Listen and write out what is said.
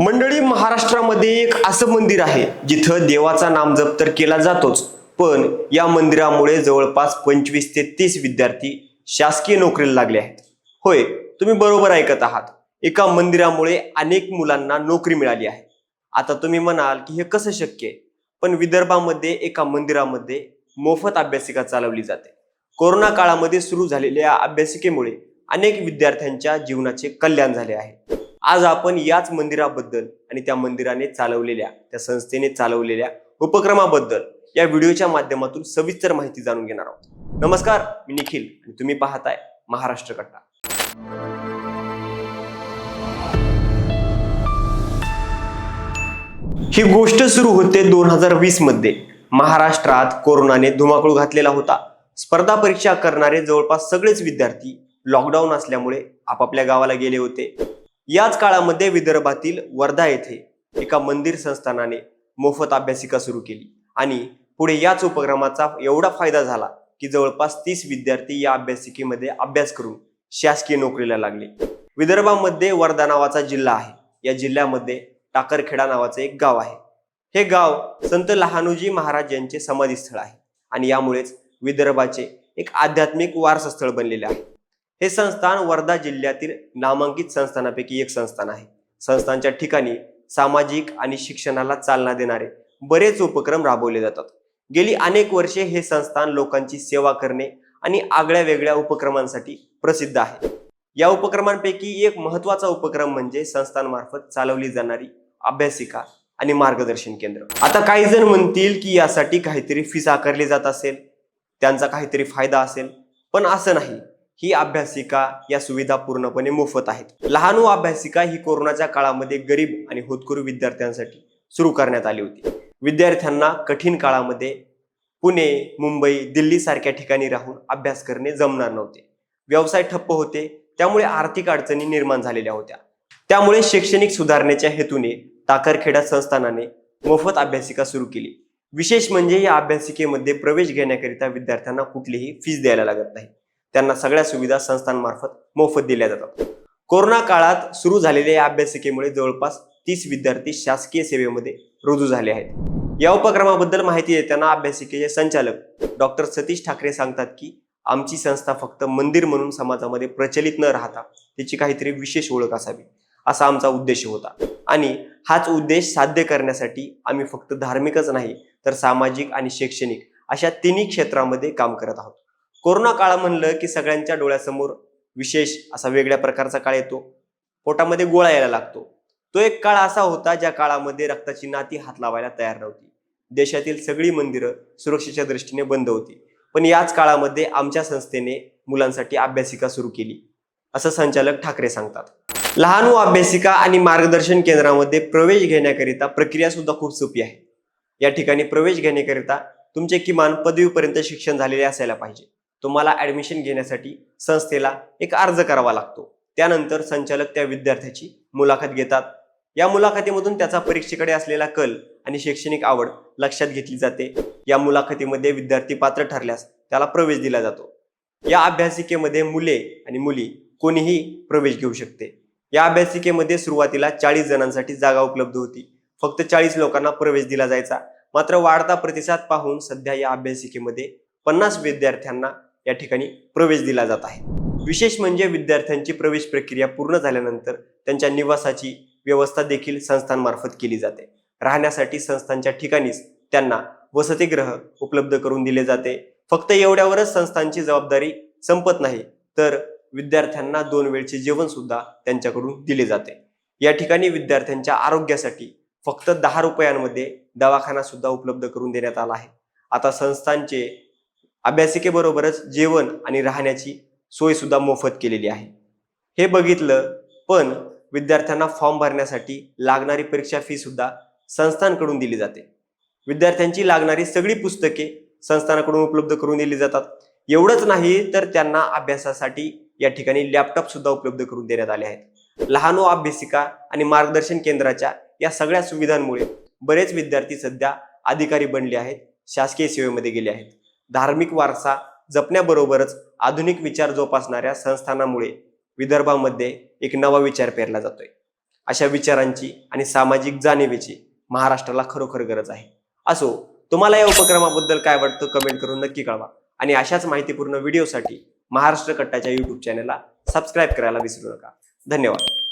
मंडळी महाराष्ट्रामध्ये एक असं मंदिर आहे जिथं देवाचा नामजप तर केला जातोच पण या मंदिरामुळे जवळपास पंचवीस ते तीस विद्यार्थी शासकीय नोकरीला लागले आहेत. होय तुम्ही बरोबर ऐकत आहात. एका मंदिरामुळे अनेक मुलांना नोकरी मिळाली आहे. आता तुम्ही म्हणाल की हे कसं शक्य आहे? पण विदर्भामध्ये एका मंदिरामध्ये मोफत अभ्यासिका चालवली जाते. कोरोना काळामध्ये सुरू झालेल्या अभ्यासिकेमुळे अनेक विद्यार्थ्यांच्या जीवनाचे कल्याण झाले आहे. आज आपण याच मंदिराबद्दल आणि त्या मंदिराने चालवलेल्या त्या संस्थेने चालवलेल्या उपक्रमाबद्दल या व्हिडिओच्या माध्यमातून सविस्तर माहिती जाणून घेणार आहोत. नमस्कार मी निखिल आणि तुम्ही पाहताय महाराष्ट्र कट्टा. ही गोष्ट सुरू होते दोन हजार वीसमध्ये. महाराष्ट्रात कोरोनाने धुमाकूळ घातलेला होता. स्पर्धा परीक्षा करणारे जवळपास सगळेच विद्यार्थी लॉकडाऊन असल्यामुळे आपापल्या गावाला गेले होते. याच काळामध्ये विदर्भातील वर्धा येथे एका मंदिर संस्थानाने मोफत अभ्यासिका सुरू केली आणि पुढे याच उपक्रमाचा एवढा फायदा झाला की जवळपास तीस विद्यार्थी या अभ्यासिकेमध्ये अभ्यास करून शासकीय नोकरीला लागले. विदर्भामध्ये वर्धा नावाचा जिल्हा आहे. या जिल्ह्यामध्ये टाकरखेडा नावाचं एक गाव आहे. हे गाव संत लहानूजी महाराज यांचे समाधीस्थळ आहे आणि यामुळेच विदर्भाचे एक आध्यात्मिक वारसास्थळ बनलेले आहे. हे संस्थान वर्धा जिल्ह्यातील नामांकित संस्थानापैकी एक संस्थान आहे. संस्थानच्या ठिकाणी सामाजिक आणि शिक्षणाला चालना देणारे बरेच उपक्रम राबवले जातात. गेली अनेक वर्षे हे संस्थान लोकांची सेवा करणे आणि आगळ्या वेगळ्या उपक्रमांसाठी प्रसिद्ध आहे. या उपक्रमांपैकी एक महत्त्वाचा उपक्रम म्हणजे संस्थांमार्फत चालवली जाणारी अभ्यासिका आणि मार्गदर्शन केंद्र. आता काही जण म्हणतील की यासाठी काहीतरी फीस आकारली जात असेल त्यांचा काहीतरी फायदा असेल पण असं नाही. ही अभ्यासिका या सुविधा पूर्णपणे मोफत आहेत. लहानू अभ्यासिका ही कोरोनाच्या काळामध्ये गरीब आणि होतकरू विद्यार्थ्यांसाठी सुरू करण्यात आली होती. विद्यार्थ्यांना कठीण काळामध्ये पुणे मुंबई दिल्ली सारख्या ठिकाणी राहून अभ्यास करणे जमणार नव्हते. व्यवसाय ठप्प होते त्यामुळे आर्थिक अडचणी निर्माण झालेल्या होत्या. त्यामुळे शैक्षणिक सुधारणेच्या हेतूने टाकरखेडा संस्थानाने मोफत अभ्यासिका सुरू केली. विशेष म्हणजे या अभ्यासिकेमध्ये प्रवेश घेण्याकरिता विद्यार्थ्यांना कुठलीही फीस द्यायला लागत नाही. त्यांना सगळ्या सुविधा संस्थांमार्फत मोफत दिल्या जातात. कोरोना काळात सुरू झालेल्या या अभ्यासिकेमुळे जवळपास तीस विद्यार्थी शासकीय सेवेमध्ये रुजू झाले आहेत. या उपक्रमाबद्दल माहिती देताना अभ्यासिकेचे संचालक डॉक्टर सतीश ठाकरे सांगतात की आमची संस्था फक्त मंदिर म्हणून समाजामध्ये प्रचलित न राहता त्याची काहीतरी विशेष ओळख असावी असा आमचा उद्देश होता. आणि हाच उद्देश साध्य करण्यासाठी आम्ही फक्त धार्मिकच नाही तर सामाजिक आणि शैक्षणिक अशा तिन्ही क्षेत्रामध्ये काम करत आहोत. कोरोना काळ म्हणलं की सगळ्यांच्या डोळ्यासमोर विशेष असा वेगळ्या प्रकारचा काळ येतो. पोटामध्ये गोळा यायला लागतो. तो एक काळ असा होता ज्या काळामध्ये रक्ताची नाती हात लावायला तयार नव्हती. देशातील सगळी मंदिरं सुरक्षेच्या दृष्टीने बंद होती. पण याच काळामध्ये आमच्या संस्थेने मुलांसाठी अभ्यासिका सुरू केली. असं संचालक ठाकरे सांगतात. लहानू अभ्यासिका आणि मार्गदर्शन केंद्रामध्ये प्रवेश घेण्याकरिता प्रक्रिया सुद्धा खूप सोपी आहे. या ठिकाणी प्रवेश घेण्याकरिता तुमचे किमान पदवीपर्यंत शिक्षण झालेले असायला पाहिजे. तुम्हाला ऍडमिशन घेण्यासाठी संस्थेला एक अर्ज करावा लागतो. त्यानंतर संचालक त्या विद्यार्थ्याची मुलाखत घेतात. या मुलाखतीमधून त्याचा परीक्षेकडे असलेला कल आणि शैक्षणिक आवड लक्षात घेतली जाते. या मुलाखतीमध्ये विद्यार्थी पात्र ठरल्यास त्याला प्रवेश दिला जातो. या अभ्यासिकेमध्ये मुले आणि मुली कोणीही प्रवेश घेऊ शकते. या अभ्यासिकेमध्ये सुरुवातीला चाळीस जणांसाठी जागा उपलब्ध होती. फक्त चाळीस लोकांना प्रवेश दिला जायचा. मात्र वाढता प्रतिसाद पाहून सध्या या अभ्यासिकेमध्ये पन्नास विद्यार्थ्यांना या ठिकाणी प्रवेश दिला जात आहे. विशेष म्हणजे विद्यार्थ्यांची प्रवेश प्रक्रिया पूर्ण झाल्यानंतर त्यांच्या निवासाची व्यवस्था देखील संस्थांमार्फत केली जाते. राहण्यासाठी संस्थांच्या ठिकाणीच त्यांना वसतिगृह उपलब्ध करून दिले जाते. फक्त एवढ्यावरच संस्थांची जबाबदारी संपत नाही तर विद्यार्थ्यांना दोन वेळचे जेवण सुद्धा त्यांच्याकडून दिले जाते. या ठिकाणी विद्यार्थ्यांच्या आरोग्यासाठी फक्त दहा रुपयांमध्ये दवाखाना सुद्धा उपलब्ध करून देण्यात आला आहे. आता संस्थांचे अभ्यासिकेबरोबरच जेवण आणि राहण्याची सोय सुद्धा मोफत केलेली आहे. हे बघितलं पण विद्यार्थ्यांना फॉर्म भरण्यासाठी लागणारी परीक्षा फी सुद्धा संस्थांकडून दिली जाते. विद्यार्थ्यांची लागणारी सगळी पुस्तके संस्थानाकडून उपलब्ध करून दिली जातात. एवढंच नाही तर त्यांना अभ्यासासाठी या ठिकाणी लॅपटॉप सुद्धा उपलब्ध करून देण्यात आले आहेत. लहानो अभ्यासिका आणि मार्गदर्शन केंद्राच्या या सगळ्या सुविधांमुळे बरेच विद्यार्थी सध्या अधिकारी बनले आहेत शासकीय सेवेमध्ये गेले आहेत. धार्मिक वारसा जपण्याबरोबरच आधुनिक विचार जोपासणाऱ्या संस्थानामुळे विदर्भामध्ये एक नवा विचार पेरला जातोय. अशा विचारांची आणि सामाजिक जाणीवेची महाराष्ट्राला खरोखर गरज आहे. असो तुम्हाला या उपक्रमाबद्दल काय वाटतं कमेंट करून नक्की कळवा. आणि अशाच माहितीपूर्ण व्हिडिओसाठी महाराष्ट्र कट्टाच्या युट्यूब चॅनलला सबस्क्राईब करायला विसरू नका. धन्यवाद.